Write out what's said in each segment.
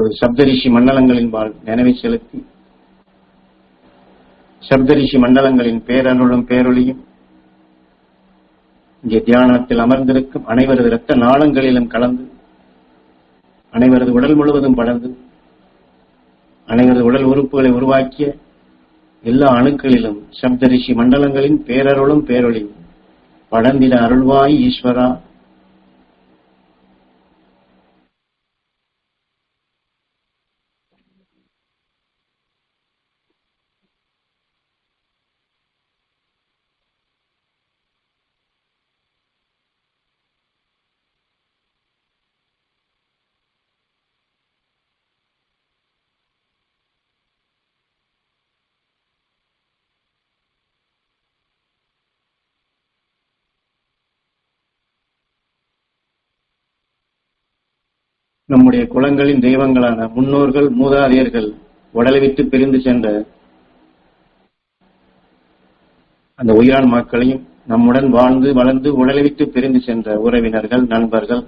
இப்பொழுது சப்தரிஷி மண்டலங்களின் வாழ் நினைவை செலுத்தி சப்தரிஷி மண்டலங்களின் பேரருளும் பேரொளியும் இங்கே தியானத்தில் அமர்ந்திருக்கும் அனைவரது இரத்த நாளங்களிலும் கலந்து அனைவரது உடல் முழுவதும் படர்ந்து அனைவரது உடல் உறுப்புகளை உருவாக்கிய எல்லா அணுக்களிலும் சப்தரிஷி மண்டலங்களின் பேரருளும் பேரொளியும் படர்ந்திட அருள்வாய் ஈஸ்வரா. நம்முடைய குலங்களின் தெய்வங்களான முன்னோர்கள் மூதாதையர்கள் உடலை விட்டு பிரிந்து சென்ற அந்த உயிரான் மக்களையும் நம்முடன் வாழ்ந்து வளர்ந்து உடலை விட்டு பிரிந்து சென்ற உறவினர்கள் நண்பர்கள்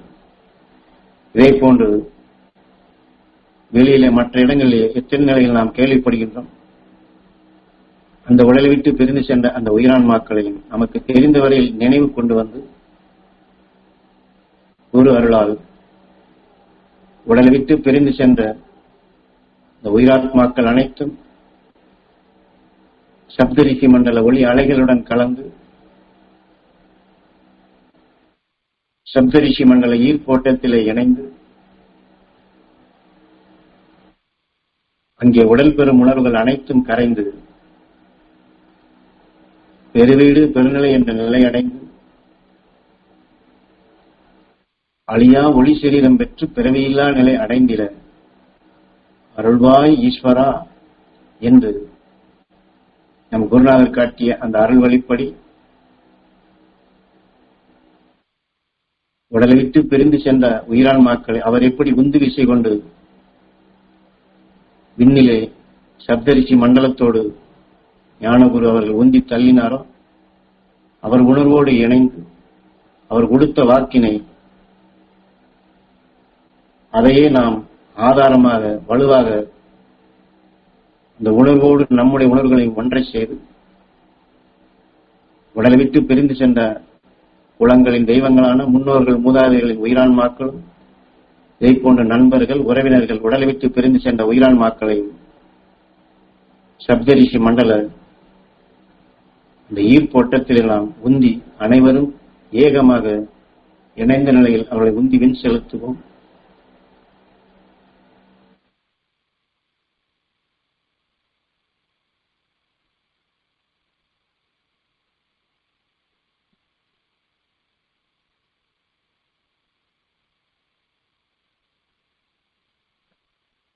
இதே போன்று வெளியிலே மற்ற இடங்களிலே எத்தனை நிலையில் நாம் கேள்விப்படுகின்றோம். அந்த உடலை விட்டு பிரிந்து சென்ற அந்த உயிரான்மாக்களையும் நமக்கு தெரிந்தவரையில் நினைவு கொண்டு வந்து குரு அருளால் உடலை விட்டு பிரிந்து சென்ற இந்த உயிராத்மாக்கள் அனைத்தும் சப்தரிஷி மண்டல ஒளி அலைகளுடன் கலந்து சப்தரிஷி மண்டல ஈர்ப்போட்டத்திலே இணைந்து அங்கே உடல் பெறும் உணர்வுகள் அனைத்தும் கரைந்து பெருவீடு பெருநிலை என்ற நிலை அடைந்து அழியா ஒளி சரீரம் பெற்று பிறவியில்லா நிலை அடைந்திட. அருள்வாய் ஈஸ்வரா என்று நம் குருநாதர் காட்டிய அந்த அருள் வழிப்படி உடலை விட்டு பிரிந்து சென்ற உயிரான்மாக்களை அவர் எப்படி உந்து விசை கொண்டு விண்ணிலே சப்தரிசி மண்டலத்தோடு ஞானகுரு அவர்கள் உந்தி தள்ளினாரோ அவர் உணர்வோடு இணைந்து அவர் கொடுத்த வாக்கினை அதையே நாம் ஆதாரமாக வலுவாக அந்த உணர்வோடு நம்முடைய உணர்வுகளை ஒன்றை செய்து உடலை விட்டு பிரிந்து சென்ற குளங்களின் தெய்வங்களான முன்னோர்கள் மூதாதைகளின் உயிரான்மாக்களும் இதை போன்ற நண்பர்கள் உறவினர்கள் உடலை விட்டு பிரிந்து சென்ற உயிரான்மாக்களையும் சப்தரிஷி மண்டல இந்த ஈர்ப்போட்டத்தில் நாம் உந்தி அனைவரும் ஏகமாக இணைந்த நிலையில் அவர்களை உந்தி வின் செலுத்துவோம்.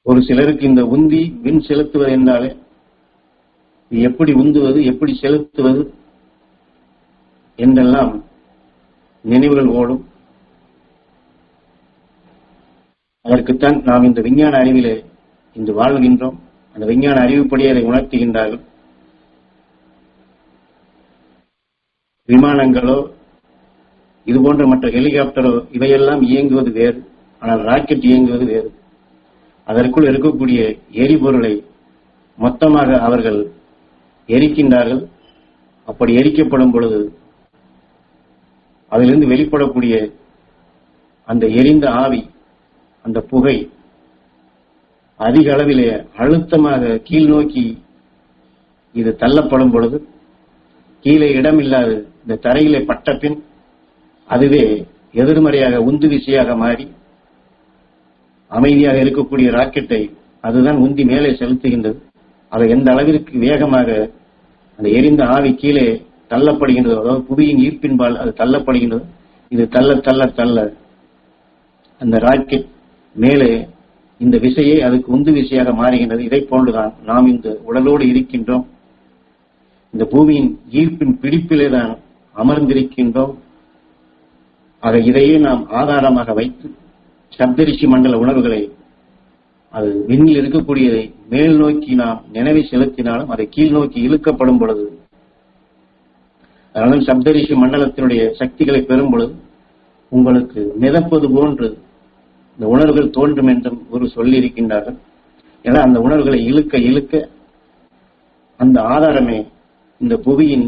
ஒரு சிலருக்கு இந்த உந்தி விண் செலுத்துவது என்றாலே எப்படி உந்துவது எப்படி செலுத்துவது என்றெல்லாம் நினைவுகள் ஓடும். அதற்குத்தான் நாம் இந்த விஞ்ஞான அறிவிலே இன்று வாழ்கின்றோம். அந்த விஞ்ஞான அறிவுப்படி அதை உணர்த்துகின்றார்கள். விமானங்களோ இது போன்ற மற்ற ஹெலிகாப்டரோ இவையெல்லாம் இயங்குவது வேறு. ஆனால் ராக்கெட் இயங்குவது வேறு. அதற்குள் இருக்கக்கூடிய எரிபொருளை மொத்தமாக அவர்கள் எரிக்கின்றார்கள். அப்படி எரிக்கப்படும் பொழுது அதிலிருந்து வெளிப்படக்கூடிய அந்த எரிந்த ஆவி அந்த புகை அதிக அளவிலே அழுத்தமாக கீழ் நோக்கி இது தள்ளப்படும் பொழுது கீழே இடமில்லாது இந்த தரையிலே பட்ட பின் அதுவே எதிர்மறையாக உந்து விசையாக மாறி அமைதியாக இருக்கக்கூடிய ராக்கெட்டை அதுதான் உந்தி மேலே செலுத்துகின்றது. அதை எந்த அளவிற்கு வேகமாக அந்த எரிந்த ஆவி கீழே தள்ளப்படுகின்றது அதாவது புவியின் ஈர்ப்பின்பால் அது தள்ளப்படுகின்றது இது தள்ள தள்ள தள்ள அந்த ராக்கெட் மேலே இந்த விசையை அதுக்கு உந்து விசையாக மாறுகின்றது. இதை போன்றுதான் நாம் இந்த உடலோடு இருக்கின்றோம். இந்த பூமியின் ஈர்ப்பின் பிடிப்பிலே தான் அமர்ந்திருக்கின்றோம். ஆக இதையே நாம் ஆதாரமாக வைத்து சப்தரிஷி மண்டல உணர்வுகளை அது விண்ணில் இருக்கக்கூடியதை மேல் நோக்கி நாம் நினைவை செலுத்தினாலும் அதை கீழ் நோக்கி இழுக்கப்படும் பொழுது அதனால சப்தரிஷி மண்டலத்தினுடைய சக்திகளை பெறும் பொழுது உங்களுக்கு மிதப்பது போன்று இந்த உணர்வுகள் தோன்றும் என்றும் சொல்லி இருக்கின்றார்கள் ஏன்னா அந்த உணர்வுகளை இழுக்க இழுக்க அந்த ஆதாரமே இந்த புவியின்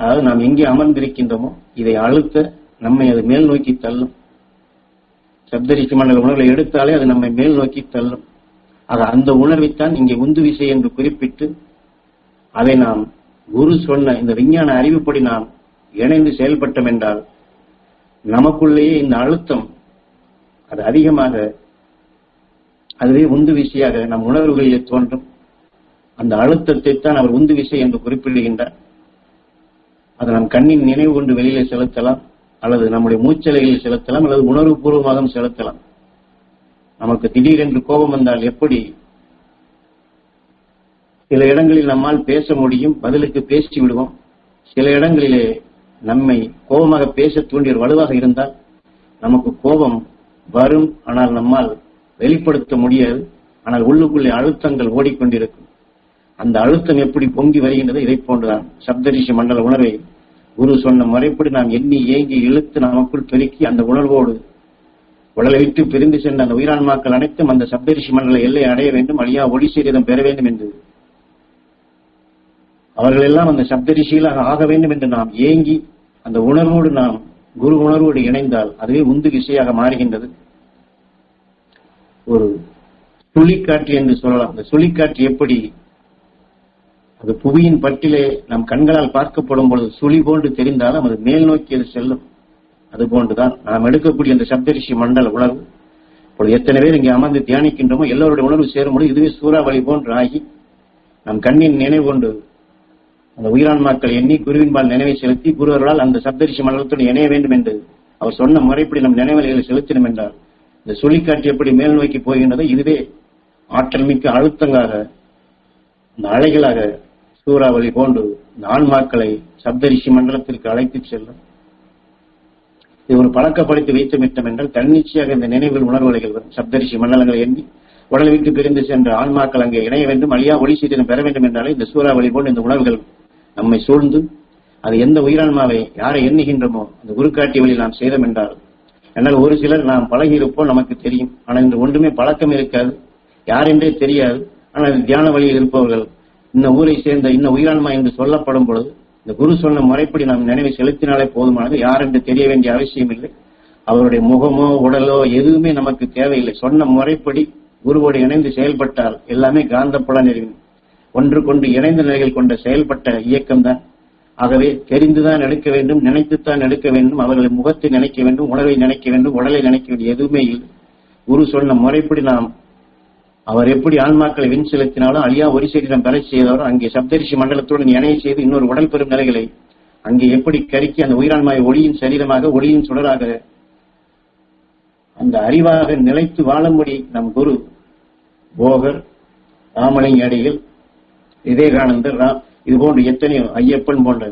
அதாவது நாம் எங்கே அமர்ந்திருக்கின்றோமோ இதை அழுத்த நம்மை அது மேல் நோக்கி தள்ளும். சப்தரிசி மண்டல உணர்வை எடுத்தாலே அது நம்மை மேல் நோக்கி தள்ளும். ஆக அந்த உணர்வைத்தான் இங்கே உந்து விசை என்று குறிப்பிட்டு அதை நாம் குரு சொன்ன இந்த விஞ்ஞான அறிவுப்படி நாம் இணைந்து செயல்பட்டோம் என்றால் நமக்குள்ளேயே இந்த அழுத்தம் அது அதிகமாக அதுவே உந்து விசையாக நம் உணர்வுகளிலே தோன்றும். அந்த அழுத்தத்தை தான் அவர் உந்து விசை என்று குறிப்பிடுகின்றார். அதை நம் கண்ணின் நினைவு கொண்டு வெளியிலே செலுத்தலாம். அல்லது நம்முடைய மூச்சலைகளில் செலுத்தலாம் அல்லது உணர்வு பூர்வமாக செலுத்தலாம். நமக்கு திடீரென்று கோபம் வந்தால் எப்படி? சில இடங்களில் நம்மால் பேச முடியும் பதிலுக்கு பேசி விடுவோம். சில இடங்களிலே நம்மை கோபமாக பேச தூண்டிய வலுவாக இருந்தால் நமக்கு கோபம் வரும். ஆனால் நம்மால் வெளிப்படுத்த முடியாது. ஆனால் உள்ளுக்குள்ளே அழுத்தங்கள் ஓடிக்கொண்டிருக்கும். அந்த அழுத்தம் எப்படி பொங்கி வருகின்றது? இதை போன்றுதான் சப்தரிஷி மண்டல உணர்வை குரு சொன்ன முறைப்படி நாம் எண்ணி ஏங்கி இழுத்து நமக்குள் பெருக்கி அந்த உணர்வோடு உடலை விட்டு பிரிந்து சென்ற அந்த உயிரான்மாக்கள் அனைத்தும் அந்த சப்தரிஷி மண்டல எல்லை அடைய வேண்டும் அழியா ஒளி சீரிதம் பெற வேண்டும் என்று. அவர்கள் எல்லாம் அந்த சப்தரிஷிகளாக ஆக வேண்டும் என்று நாம் ஏங்கி அந்த உணர்வோடு நாம் குரு உணர்வோடு இணைந்தால் அதுவே உந்து விசையாக மாறுகின்றது. ஒரு சுழிக்காற்று என்று சொல்லலாம். அந்த சுழிக்காற்று எப்படி அது புவியின் பட்டிலே நம் கண்களால் பார்க்கப்படும் பொழுது சுழி போன்று தெரிந்தாலும் அது மேல் நோக்கி அது செல்லும். அது போன்றுதான் நாம் எடுக்கக்கூடிய அந்த சப்தரிஷி மண்டல உணர்வு. இப்பொழுது எத்தனை பேர் இங்கே அமர்ந்து தியானிக்கின்றோமோ எல்லோருடைய உணர்வு சேரும் பொழுது இதுவே சூறாவளி போன்று ஆகி நம் கண்ணின் நினைவு கொண்டு அந்த உயிரான்மாக்கள் எண்ணி குருவின்பால் நினைவை செலுத்தி குருவர்களால் அந்த சப்தரிஷி மண்டலத்துடன் இணைய வேண்டும் என்று அவர் சொன்ன முறைப்படி நம் நினைவலைகளை செலுத்தினோம் என்றால் இந்த சுழிக்காற்று எப்படி மேல் நோக்கி போகின்றதோ இதுவே ஆற்றல் மிக்க அழுத்தங்களாக இந்த அலைகளாக சூறாவளி போன்று இந்த ஆன்மாக்களை சப்தரிஷி மண்டலத்திற்கு அழைத்துச் செல்லும். இது ஒரு பழக்கப்படுத்தி வைத்து விட்டோம் என்றால் தன்னிச்சையாக இந்த நினைவில் உணர்வுகள் வரும். சப்தரிஷி மண்டலங்களை எண்ணி உடல் விட்டு பிரிந்து சென்ற ஆன்மாக்கள் அங்கே இணைய வேண்டும் அழியா ஒளி சீதனம் பெற வேண்டும் என்றாலே இந்த சூறாவளி போன்று இந்த உணர்வுகள் நம்மை சூழ்ந்து அது எந்த உயிரான்மாவை யாரை எண்ணுகின்றோமோ அந்த குருக்காட்டி வழி நாம் செய்தோம் என்றால் என்றால் ஒரு சிலர் நாம் பழகி இருப்போம் நமக்கு தெரியும். ஆனால் இன்று ஒன்றுமே பழக்கம் இருக்காது யார் என்றே தெரியாது. ஆனால் தியான வழியில் இருப்பவர்கள் இந்த ஊரை சேர்ந்த இந்த உயிரான்மா என்று சொல்லப்படும் பொழுது இந்த குரு சொன்ன முறைப்படி நாம் நினைவை செலுத்தினாலே போதுமானது. யார் என்று தெரிய வேண்டிய அவசியம் இல்லை. அவருடைய முகமோ உடலோ எதுவுமே நமக்கு தேவையில்லை. சொன்ன முறைப்படி குருவோடு இணைந்து செயல்பட்டால் எல்லாமே காந்தப்புல நிறைவு ஒன்று கொண்டு இணைந்த நிலைகள் கொண்ட செயல்பட்ட இயக்கம்தான். ஆகவே தெரிந்துதான் எடுக்க வேண்டும் நினைத்துத்தான் எடுக்க வேண்டும் அவர்களை முகத்தை நினைக்க வேண்டும் உணவை நினைக்க வேண்டும் உடலை நினைக்க வேண்டும் எதுவுமே இல்லை. குரு சொன்ன முறைப்படி நாம் அவர் எப்படி ஆன்மாக்களை வின் செலுத்தினாலும் அழியா ஒரு சரீரம் பெற செய்தவரோ அங்கே சப்தரிஷி மண்டலத்துடன் இணைய செய்து இன்னொரு உடல் பெறும் நிலைகளை அங்கே எப்படி கருக்கி அந்த உயிரான்மாவை ஒளியின் சரீரமாக ஒளியின் சுடராக அந்த அறிவாக நிலைத்து வாழும்படி நம் குரு போகர் ராமலிங்க அடிகள் விவேகானந்தர் இது போன்ற எத்தனையோ ஐயப்பன் போன்ற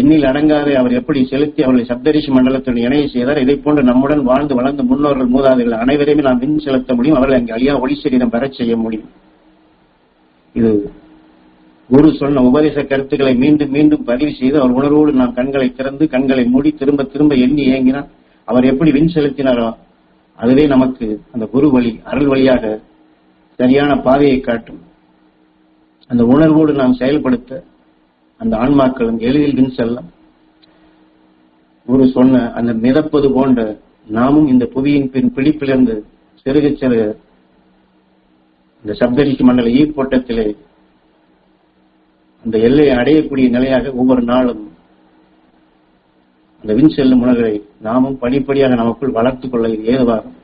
எண்ணில் அடங்காது. அவர் எப்படி செலுத்தி அவர்களை சப்தரிஷி மண்டலத்துடன் இணைய செய்தார்? இதை போன்று நம்முடன் வாழ்ந்து வளர்ந்த முன்னோர்கள் மூதாதைகள் அனைவரையுமே நாம் வின் செலுத்த முடியும். அவர்களை அங்கே அழியா ஒளி சரீரம் பெறச் செய்ய முடியும். இது குரு சொன்ன உபதேச கருத்துக்களை மீண்டும் மீண்டும் பதிவு செய்து அவர் உணர்வோடு நாம் கண்களை திறந்து கண்களை மூடி திரும்ப திரும்ப எண்ணி ஏங்கினார் அவர் எப்படி வின் செலுத்தினாரோ அதுவே நமக்கு அந்த குரு வழி அருள் வழியாக சரியான பாதையை காட்டும். அந்த உணர்வோடு நாம் செயல்படுத்த அந்த ஆன்மாக்களும் எளிதில் வின் செல்லம் ஒரு சொன்ன அந்த மிதப்பது போன்ற நாமும் இந்த புவியின் பின் பிடிப்பிலிருந்து சிறுக சிறுக இந்த சப்தரிஷி மண்டல ஈர்ப்போட்டத்திலே அந்த எல்லையை அடையக்கூடிய நிலையாக ஒவ்வொரு நாளும் அந்த வின் செல்லும் உணர்வை நாமும் படிப்படியாக நமக்குள் வளர்த்துக் கொள்ள ஏதுவாகும்.